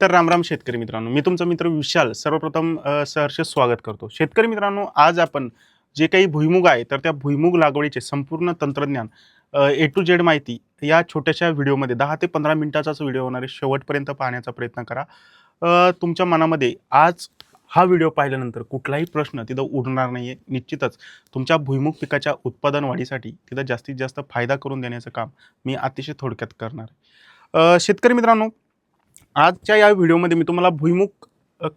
तर रामराम शेतकरी मित्रांनो. मी तुमचा मित्र विशाल सर्वप्रथम सहर्ष स्वागत करतो. शेतकरी मित्रांनो आज आपण जे काही भुईमुग आहे तर त्या भुईमुग लागवडीचे संपूर्ण तंत्रज्ञान ए टू जेड माहिती या छोट्याशा व्हिडिओमध्ये दहा ते पंधरा मिनिटाचाच व्हिडिओ होणार आहे शेवटपर्यंत पाहण्याचा प्रयत्न करा. तुमच्या मनामध्ये आज हा व्हिडिओ पाहिल्यानंतर कुठलाही प्रश्न तिथं उडणार नाही आहे निश्चितच तुमच्या भुईमुग पिकाच्या उत्पादन वाढीसाठी तिथं जास्तीत जास्त फायदा करून देण्याचं काम मी अतिशय थोडक्यात करणार आहे. शेतकरी मित्रांनो आजच्या या व्हिडिओमध्ये मी तुम्हाला भुईमुग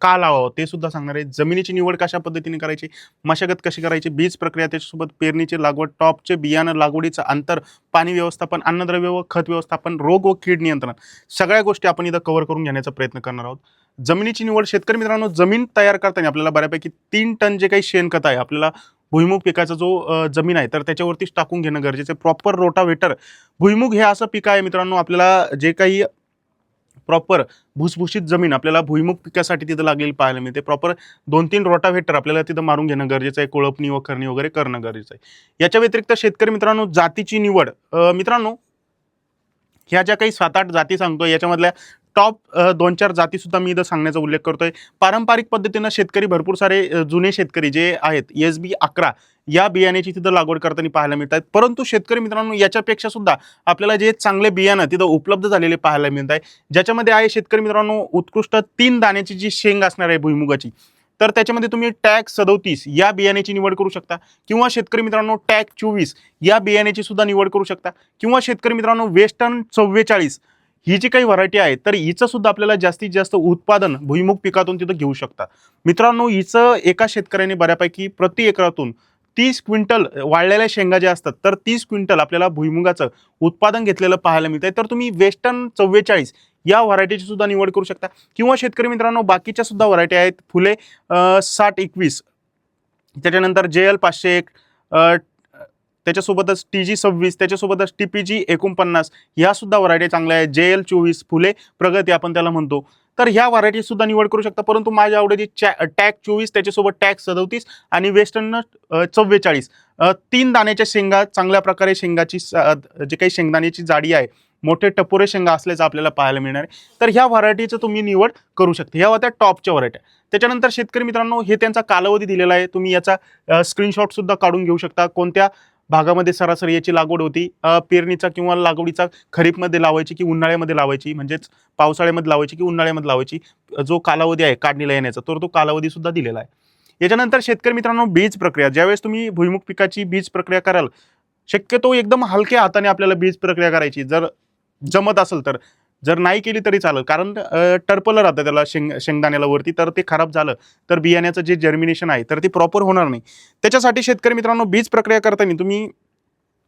का लावावं ते सुद्धा सांगणार आहे. जमिनीची निवड कशा पद्धतीने करायची मशागत कशी करायची बीज प्रक्रिया त्याच्यासोबत पेरणीची लागवड टॉपचे बियाणं लागवडीचं अंतर पाणी व्यवस्थापन अन्नद्रव्य व खत व्यवस्थापन रोग व कीड नियंत्रण सगळ्या गोष्टी आपण इथं कव्हर करून घेण्याचा प्रयत्न करणार आहोत. जमिनीची निवड शेतकरी मित्रांनो जमीन तयार करताना आपल्याला बऱ्यापैकी तीन टन जे काही शेणखत आहे आपल्याला भुईमुग पिकाचा जो जमीन आहे तर त्याच्यावरतीच टाकून घेणं गरजेचं आहे. प्रॉपर रोटावेटर भुईमुग हे असं पीक आहे मित्रांनो आपल्याला जे काही प्रॉपर भुसभुशीत जमीन आपल्याला भुईमुग पिकासाठी तिथं लागलेली पाहायला मिळते. प्रॉपर दोन तीन रोटाव्हेटर आपल्याला तिथं मारून घेणं गरजेचं आहे. कोळपणी वखरणी वगैरे करणं गरजेचं आहे. याच्या व्यतिरिक्त शेतकरी मित्रांनो जातीची निवड. मित्रांनो ह्या ज्या काही सात आठ जाती सांगतो याच्यामधल्या टॉप दोन चार जाती सुद्धा मी इथं सांगण्याचा उल्लेख करतोय. पारंपरिक पद्धतीनं शेतकरी भरपूर सारे जुने शेतकरी जे आहेत एस बी अकरा या बियाण्याची तिथं लागवड करताना पाहायला मिळतात परंतु शेतकरी मित्रांनो याच्यापेक्षा सुद्धा आपल्याला जे चांगले बियाणं तिथं उपलब्ध झालेले पाहायला मिळत आहे ज्याच्यामध्ये आहे शेतकरी मित्रांनो उत्कृष्ट तीन दाण्याची जी शेंग असणार आहे भुईमुगाची तर त्याच्यामध्ये तुम्ही टॅग सदोतीस या बियाण्याची निवड करू शकता. किंवा शेतकरी मित्रांनो टॅग चोवीस या बियाण्याची सुद्धा निवड करू शकता. किंवा शेतकरी मित्रांनो वेस्टर्न चव्वेचाळीस ही जी काही व्हरायटी आहे तर हिचं सुद्धा आपल्याला जास्तीत जास्त उत्पादन भुईमुग पिकातून तिथं घेऊ शकता. मित्रांनो हिचं एका शेतकऱ्याने बऱ्यापैकी प्रति एकरातून तीस क्विंटल वाळलेल्या शेंगा ज्या असतात तर तीस क्विंटल आपल्याला भुईमुगाचं उत्पादन घेतलेलं पाहायला मिळतंय. तर तुम्ही वेस्टर्न चव्वेचाळीस या व्हरायटीची सुद्धा निवड करू शकता. किंवा शेतकरी मित्रांनो बाकीच्या सुद्धा व्हरायटी आहेत. फुले साठ एकवीस. त्याच्यानंतर जे एल पाचशे एक त्याच्यासोबतच टी जी सव्वीस त्याच्यासोबतच टी पी जी एकोणपन्नास ह्या सुद्धा व्हरायटी चांगल्या आहेत. जे एल चोवीस फुले प्रगती आपण त्याला म्हणतो. तर ह्या व्हरायटी सुद्धा निवड करू शकता. परंतु माझ्या आवडीची चॅ टॅग चोवीस त्याच्यासोबत टॅग सदोतीस आणि वेस्टर्न चव्वेचाळीस. तीन दाण्याच्या शेंगा चांगल्या प्रकारे शेंगाची स- जे काही शेंगदाण्याची जाडी आहे मोठे टपोरे शेंगा असल्याचं आपल्याला पाहायला मिळणार आहे. तर ह्या व्हरायटीचं तुम्ही निवड करू शकता. ह्या होत्या टॉपच्या व्हरायट्या त्याच्यानंतर शेतकरी मित्रांनो हे त्यांचा कालावधी दिलेला आहे. तुम्ही याचा स्क्रीनशॉटसुद्धा काढून घेऊ शकता. कोणत्या भागामध्ये सरासरी याची लागवड होती. पेरणीचा किंवा लागवडीचा खरीपमध्ये लावायची की उन्हाळ्यामध्ये लावायची? म्हणजेच पावसाळ्यामध्ये लावायची की उन्हाळ्यामध्ये लावायची? जो कालावधी आहे काढणीला येण्याचा तर तो कालावधी सुद्धा दिलेला आहे. याच्यानंतर शेतकरी मित्रांनो बीज प्रक्रिया. ज्यावेळेस तुम्ही भुईमुग पिकाची बीज प्रक्रिया कराल शक्यतो एकदम हलक्या हाताने आपल्याला बीज प्रक्रिया करायची. जर जमत असेल तर. जर नाही केली तरी चालेल. कारण टर्पलं राहतं त्याला शेंग शेंगदाण्याला वरती तर ते खराब झालं तर बियाण्याचं जे जर्मिनेशन आहे तर ते प्रॉपर होणार नाही. त्याच्यासाठी शेतकरी मित्रांनो बीज प्रक्रिया करताना तुम्ही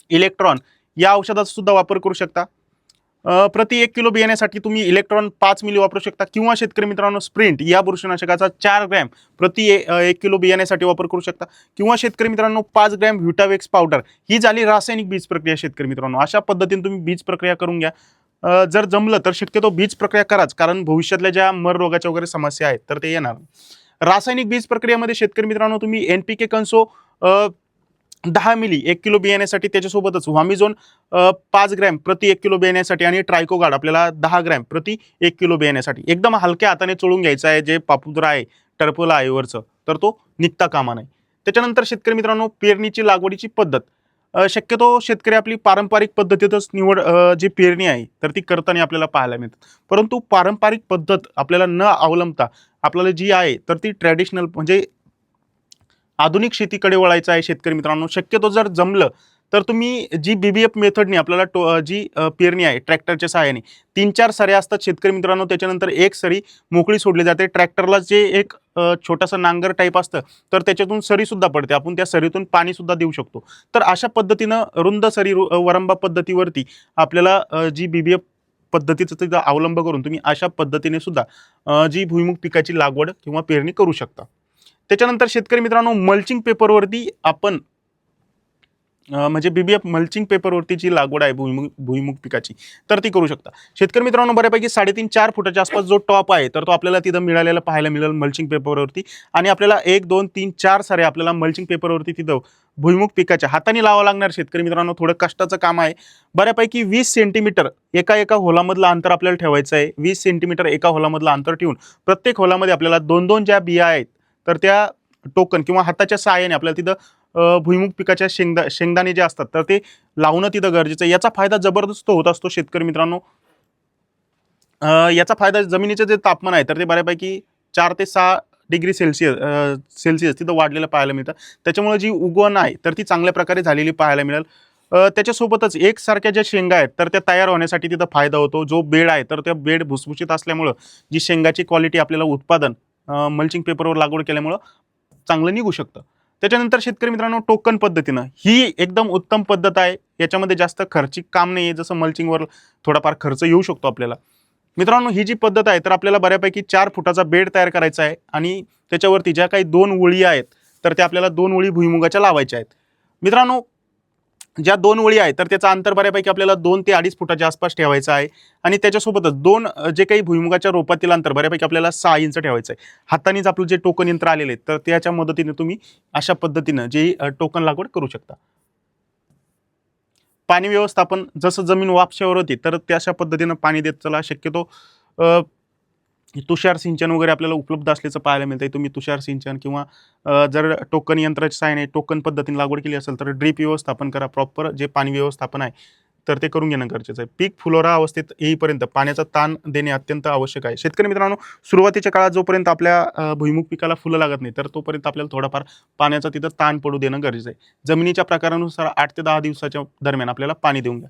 इलेक्ट्रॉन या औषधाचा सुद्धा वापर करू शकता. प्रति एक किलो बियाण्यासाठी तुम्ही इलेक्ट्रॉन पाच मिली वापरू शकता. किंवा शेतकरी मित्रांनो स्प्रिंट या बुरशीनाशकाचा चार ग्रॅम प्रति ए- एक किलो बियाण्यासाठी वापर करू शकता. किंवा शेतकरी मित्रांनो पाच ग्रॅम व्हिटावेक्स पावडर ही झाली रासायनिक बीज प्रक्रिया शेतकरी मित्रांनो. अशा पद्धतीने तुम्ही बीज प्रक्रिया करून घ्या. जर जमलं तर शक्यतो बीज प्रक्रिया कराच कारण भविष्यातल्या ज्या मर रोगाच्या वगैरे समस्या आहेत तर ते येणार. रासायनिक बीज प्रक्रियेमध्ये शेतकरी मित्रांनो तुम्ही एन पी के कन्सो दहा मिली एक किलो बियाण्यासाठी त्याच्यासोबतच व्हामिझोन पाच ग्रॅम प्रति एक किलो बियाण्यासाठी आणि ट्रायकोगार्ड आपल्याला दहा ग्रॅम प्रति एक किलो बियाण्यासाठी. एकदम हलक्या हाताने चोळून घ्यायचं आहे जे पापुद्रा आहे टर्पोला आयवरचं तर तो निघता कामा नाही त्याच्यानंतर शेतकरी मित्रांनो पेरणीची लागवडीची पद्धत. शक्यतो शेतकरी आपली पारंपरिक पद्धतीतच निवड जी पेरणी आहे तर ती करताना आपल्याला पाहायला मिळतात. परंतु पारंपरिक पद्धत आपल्याला न अवलंबता आपल्याला जी आहे तर ती ट्रॅडिशनल म्हणजे आधुनिक शेतीकडे वळायचं आहे शेतकरी मित्रांनो. शक्यतो जर जमलं तर तुम्ही जी बी बी एफ मेथडनी आपल्याला टो जी पेरणी आहे ट्रॅक्टरच्या सहाय्याने तीन चार सऱ्या असतात शेतकरी मित्रांनो त्याच्यानंतर एक सरी मोकळी सोडली जाते. ट्रॅक्टरला जे एक छोटासा नांगर टाईप असतं तर त्याच्यातून सरीसुद्धा पडते. आपण त्या सरीतून पाणीसुद्धा देऊ शकतो. तर अशा पद्धतीनं रुंद सरी रु- वरंबा पद्धतीवरती आपल्याला जी बी बी एफ पद्धतीचा तिचा अवलंब करून तुम्ही अशा पद्धतीने सुद्धा जी भुईमुग पिकाची लागवड किंवा पेरणी करू शकता. त्याच्यानंतर शेतकरी मित्रांनो मल्चिंग पेपरवरती आपण म्हणजे बीबीएफ मल्चिंग पेपरवरती जी लागवड आहे भुईमुग भुईमुग पिकाची तर ती करू शकता. शेतकरी मित्रांनो बऱ्यापैकी साडेतीन चार फुटाच्या आसपास जो टॉप आहे तर तो आपल्याला तिथं मिळालेला पाहायला मिळेल मल्चिंग पेपरवरती आणि आपल्याला एक दोन तीन चार सारे आपल्याला मल्चिंग पेपरवरती तिथं भुईमुग पिकाच्या हाताने लावा लागणार शेतकरी मित्रांनो. थोडं कष्टाचं काम आहे. बऱ्यापैकी वीस सेंटीमीटर एका एका होलामधलं अंतर आपल्याला ठेवायचं आहे. वीस सेंटीमीटर एका होलामधलं अंतर ठेवून प्रत्येक होलामध्ये आपल्याला दोन दोन ज्या बिया आहेत तर त्या टोकन किंवा हाताच्या सहाय्याने आपल्याला तिथं भुईमुग पिकाच्या शेंगदा शेंगदाणे जे असतात तर ते लावणं तिथं गरजेचं आहे. याचा फायदा जबरदस्त होत असतो शेतकरी मित्रांनो. याचा फायदा जमिनीचं जे तापमान आहे तर ते बऱ्यापैकी चार ते सहा डिग्री सेल्सिअस सेल्सिअस तिथं वाढलेलं पाहायला मिळतं. त्याच्यामुळे जी उगवण आहे तर ती चांगल्या प्रकारे झालेली पाहायला मिळेल. त्याच्यासोबतच एकसारख्या ज्या शेंगा आहेत तर त्या तयार होण्यासाठी तिथं फायदा होतो. जो बेड आहे तर त्या बेड भुसभुशीत असल्यामुळं जी शेंगाची क्वालिटी आपल्याला उत्पादन मल्चिंग पेपरवर लागवड केल्यामुळं चांगलं निघू शकतं. त्याच्यानंतर शेतकरी मित्रांनो टोकन पद्धतीनं ही एकदम उत्तम पद्धत आहे. याच्यामध्ये जास्त खर्चिक काम नाही आहे जसं मल्चिंगवर थोडाफार खर्च येऊ शकतो आपल्याला. मित्रांनो ही जी पद्धत आहे तर आपल्याला बऱ्यापैकी चार फुटाचा बेड तयार करायचा आहे आणि त्याच्यावरती ज्या काही दोन ओळी आहेत तर त्या आपल्याला दोन ओळी भुईमुगाच्या लावायच्या आहेत. मित्रांनो ज्या दोन ओळी आहेत तर त्याचं अंतर बऱ्यापैकी आपल्याला दोन ते अडीच फुटाच्या आसपास ठेवायचं आहे. आणि त्याच्यासोबतच दोन जे काही भुईमुगाच्या रोपातील अंतर बऱ्यापैकी आपल्याला सहा इंच ठेवायचं आहे हातानेच आपलं जे टोकन यंत्र आलेले आहेत तर त्याच्या मदतीने तुम्ही अशा पद्धतीनं जे टोकन लागवड करू शकता. पाणी व्यवस्थापन जसं जमीन वापशावर होती तर त्याच्या पद्धतीनं पाणी देत चला शक्यतो. तुषार सिंचन वगैरे आपल्याला उपलब्ध असल्याचं पाहायला मिळतंय. तुम्ही तुषार सिंचन किंवा जर टोकन यंत्राच्या साहाय्याने टोकन पद्धतीने लागवड केली असेल तर ड्रीप व्यवस्थापन करा प्रॉपर जे पाणी व्यवस्थापन आहे तर ते करून घेणं गरजेचं आहे. पीक फुलोरा अवस्थेत येईपर्यंत पाण्याचा ताण देणे अत्यंत आवश्यक आहे. शेतकरी मित्रांनो सुरुवातीच्या काळात जोपर्यंत आपल्या भुईमुख भुईमुग पिकाला फुलं लागत नाही तर तोपर्यंत आपल्याला थोडाफार पाण्याचा तिथं ताण पडू देणं गरजेचं आहे. जमिनीच्या प्रकारानुसार आठ ते दहा दिवसाच्या दरम्यान आपल्याला पाणी देऊन घ्या.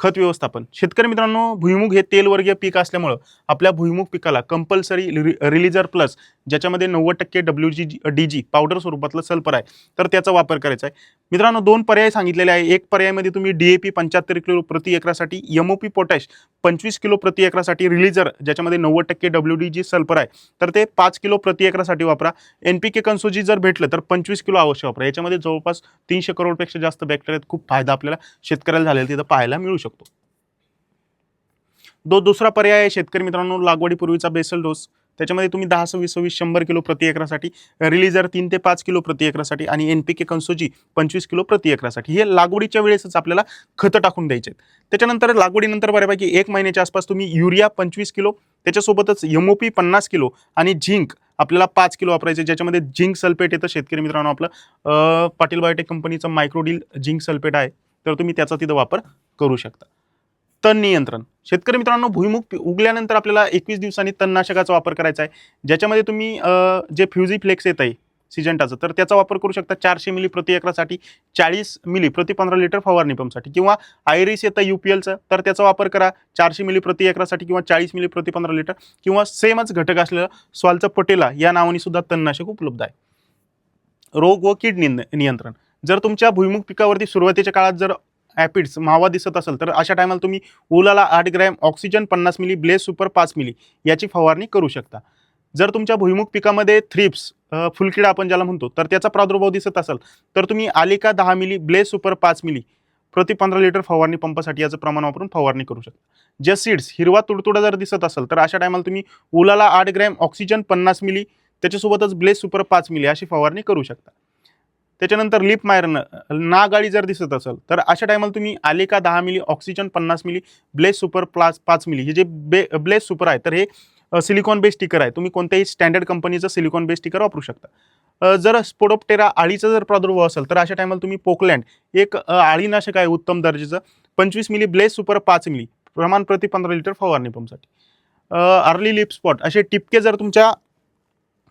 खत व्यवस्थापन. शेतकरी मित्रांनो भुईमुग हे तेलवर्गीय पीक असल्यामुळं आपल्या भुईमुग पिकाला कंपल्सरी रिलिजर प्लस ज्याच्यामध्ये नव्वद टक्के W G D G powder स्वरूपातलं sulphur आहे तर त्याचा वापर करायचा आहे. मित्रांनो दोन पर्याय सांगितलेले आहे. एक पर्यायामध्ये तुम्ही डी ए पी पंच्याहत्तर किलो प्रति एकरासाठी यम ओ पी पोटॅश पंचवीस किलो प्रति एकरासाठी रिलीजर ज्याच्यामध्ये नव्वद टक्के डब्ल्यू डी जी सल्फर आहे तर ते पाच किलो प्रति एकरासाठी वापरा. एन पी के कन्सोजी जर भेटलं तर पंचवीस किलो अवश्य वापरा. याच्यामध्ये जवळपास तीनशे करोडपेक्षा जास्त बॅक्टेरियात खूप फायदा आपल्याला शेतकऱ्याला झालेला तिथं पाहायला मिळू शकतो. दो दुसरा पर्याय आहे शेतकरी मित्रांनो लागवडीपूर्वीचा बेसल डोस त्याच्यामध्ये तुम्ही दहा सव्वीस सव्वीस शंभर किलो प्रति एकरासाठी रिलीजर तीन ते पाच किलो प्रति एकरासाठी आणि एन पी के कन्सोजी पंचवीस किलो प्रति एकरासाठी. हे लागवडीच्या वेळेसच आपल्याला खतं टाकून द्यायचे आहेत. त्याच्यानंतर लागवडीनंतर बऱ्यापैकी एक महिन्याच्या आसपास तुम्ही युरिया पंचवीस किलो त्याच्यासोबतच एमओपी पन्नास किलो आणि झिंक आपल्याला पाच किलो वापरायचे ज्याच्यामध्ये झिंक सल्फेट येतं. शेतकरी मित्रांनो आपलं पाटील बायोटेक कंपनीचं मायक्रोडील झिंक सल्फेट आहे. तर तुम्ही त्याचा तिथं वापर करू शकता. तण नियंत्रण. शेतकरी मित्रांनो भुईमुग उगल्यानंतर आपल्याला एकवीस दिवसांनी तणनाशकाचा वापर करायचा आहे. ज्याच्यामध्ये तुम्ही जे फ्युझी फ्लेक्स येत आहे सिजंटाचं तर त्याचा वापर करू शकता चारशे मिली प्रति एकरासाठी चाळीस मिली प्रति पंधरा लिटर फवारणी पंपसाठी. किंवा आयरिस येतं यू पी एलचं तर त्याचा वापर करा चारशे मिली प्रति एकरासाठी किंवा चाळीस मिली प्रति पंधरा लिटर. किंवा सेमच घटक असलेलं स्वालचं पटेला या नावाने सुद्धा तणनाशक उपलब्ध आहे. रोग व कीड नियंत्रण. जर तुमच्या भुईमुग पिकावरती सुरुवातीच्या काळात जर ॲपिड्स मावा दिसत असेल तर अशा टायमाला तुम्ही ओलाला आठ ग्रॅम ऑक्सिजन पन्नास मिली ब्लेस सुपर पाच मिली याची फवारणी करू शकता. जर तुमच्या भुईमुख पिकामध्ये थ्रिप्स फुलकिडा आपण ज्याला म्हणतो तर त्याचा प्रादुर्भाव दिसत असेल तर तुम्ही आलिका दहा मिली ब्लेस सुपर पाच मिली प्रति पंधरा लिटर फवारणी पंपासाठी याचं प्रमाण वापरून फवारणी करू शकता. ज्या सीड्स हिरवा तुडतुडा जर दिसत असेल तर अशा टायमाला तुम्ही ओलाला आठ ग्रॅम ऑक्सिजन पन्नास मिली त्याच्यासोबतच ब्लेस सुपर पाच मिली अशी फवारणी करू शकता. त्याच्यानंतर लिप मारणं नागाळी जर दिसत असेल तर अशा टायमाला तुम्ही आलिका दहा मिली ऑक्सिजन पन्नास मिली ब्लेस सुपर प्लास पाच मिली हे जे बे ब्लेस सुपर आहे तर हे सिलिकॉन बेस स्टिकर आहे. तुम्ही कोणत्याही स्टँडर्ड कंपनीचं सिलिकॉन बेस स्टिकर वापरू शकता. जर स्पोडोप्टेरा आळीचा जर प्रादुर्भाव असेल तर अशा टायमाला तुम्ही पोकलँड एक आळीनाशक आहे उत्तम दर्जाचं पंचवीस मिली ब्लेस सुपर पाच मिली प्रमाण प्रति पंधरा लिटर फवारणी पंपसाठी अर्ली लिप स्पॉट असे टिपके जर तुमच्या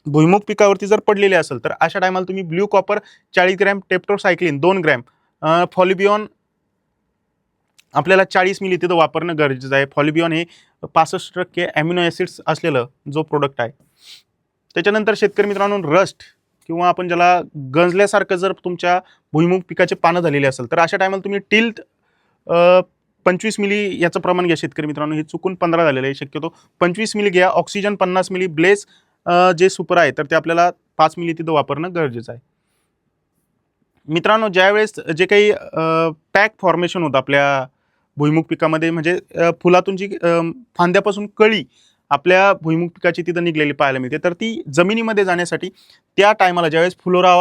भुईमुग पिकावरती जर पडलेले असेल तर अशा टायमाला तुम्ही ब्ल्यू कॉपर चाळीस ग्रॅम टेप्टोसायक्लिन दोन ग्रॅम फॉलिबियॉन आपल्याला चाळीस मिली तिथं वापरणं गरजेचं आहे. फॉलिबियॉन हे पासष्ट टक्के ॲमिनो ॲसिड्स असलेलं जो प्रोडक्ट आहे. त्याच्यानंतर शेतकरी मित्रांनो रस्ट किंवा आपण ज्याला गंजल्यासारखं जर तुमच्या भुईमुग पिकाचे पानं झालेले असेल तर अशा टायमाला तुम्ही टिल्ट पंचवीस मिली याचं प्रमाण घ्या शेतकरी मित्रांनो. हे चुकून पंधरा झालेलं आहे शक्यतो पंचवीस मिली घ्या. ऑक्सिजन पन्नास मिली ब्लेस जे सुपर आहे तर ते आपल्याला पाच मिली तिथं वापरणं गरजेचं आहे. मित्रांनो ज्यावेळेस जे काही पॅक फॉर्मेशन होतं आपल्या भुईमुग पिकामध्ये म्हणजे फुलातून जी फांद्यापासून कळी आपल्या भुईमुग पिकाची तिथं निघलेली पाहायला मिळते. तर ती जमिनीमध्ये जाण्यासाठी त्या टायमाला ज्यावेळेस फुलोरा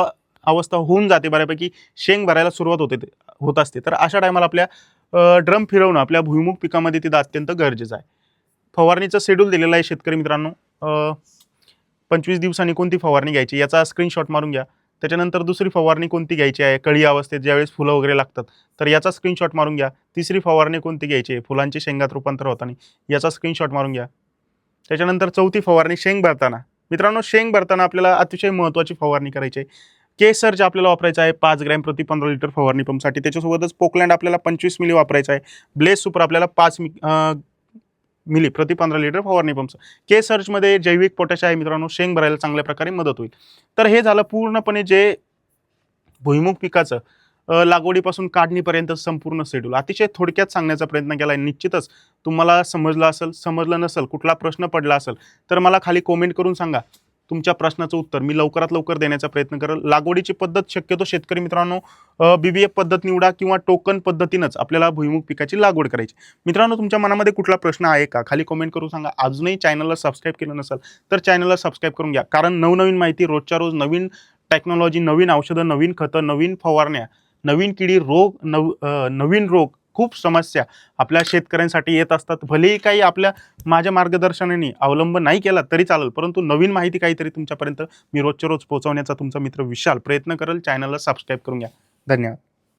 अवस्था होऊन जाते बऱ्यापैकी शेंग भरायला सुरुवात होते होत असते. तर अशा टायमाला आपल्या ड्रम फिरवणं आपल्या भुईमुग पिकामध्ये तिथं अत्यंत गरजेचं आहे. फवारणीचं शेड्यूल दिलेलं आहे शेतकरी मित्रांनो. पंचवीस दिवसांनी कोणती फवारणी घ्यायची याचा स्क्रीनशॉट मारून घ्या. त्याच्यानंतर दुसरी फवारणी कोणती घ्यायची आहे? कळी अवस्थेत ज्यावेळेस फुलं वगैरे लागतात तर याचा स्क्रीनशॉट मारून घ्या. तिसरी फवारणी कोणती घ्यायची आहे? फुलांची शेंगात रूपांतर होताना. याचा स्क्रीनशॉट मारून घ्या. त्याच्यानंतर चौथी फवारणी शेंग भरताना. मित्रांनो शेंग भरताना आपल्याला अतिशय महत्त्वाची फवारणी करायची आहे. केसर जे आपल्याला वापरायचं आहे पाच ग्रॅम प्रति पंधरा लिटर फवारणी पंपसाठी त्याच्यासोबतच पोकलँड आपल्याला पंचवीस मिली वापरायचं आहे. ब्लेस सुपर आपल्याला पाच मि मिली प्रति पंधरा लिटर फवारणी पंप. के सर्चमध्ये जैविक पोटॅश आहे मित्रांनो शेंग भरायला चांगल्या प्रकारे मदत होईल. तर हे झालं पूर्णपणे जे भुईमुग पिकाचं लागवडीपासून काढणीपर्यंत संपूर्ण शेड्यूल अतिशय थोडक्यात सांगण्याचा प्रयत्न केला आहे निश्चितच तुम्हाला समजलं असेल समजलं नसेल कुठला प्रश्न पडला असेल तर मला खाली कॉमेंट करून सांगा. तुमच्या प्रश्नाचं उत्तर मी लवकरात लवकर देण्याचा प्रयत्न करेल. लागवडीची पद्धत शक्यतो शेतकरी मित्रांनो बी पद्धत निवडा किंवा टोकन पद्धतीनंच आपल्याला भुईमुग पिकाची लागवड करायची. मित्रांनो तुमच्या मनामध्ये कुठला प्रश्न आहे का? खाली कमेंट करून सांगा. अजूनही चॅनलला सबस्क्राईब केलं नसेल तर चॅनलला सबस्क्राईब करून घ्या. कारण नवनवीन माहिती रोजच्या रोज नवीन टेक्नॉलॉजी नवीन औषधं नवीन खतं नवीन फवारण्या नवीन किडी रोग नव नवीन रोग खूप समस्या आपल्या शेतकऱ्यांसाठी येत असतात. भलेही काही आपल्या माझ्या मार्गदर्शनाने अवलंब नाही केला तरी चालेल परंतु नवीन माहिती काहीतरी तुमच्यापर्यंत मी रोजच्या रोज पोहोचवण्याचा तुमचा मित्र विशाल प्रयत्न करेल. चॅनलला सबस्क्राईब करून घ्या. धन्यवाद.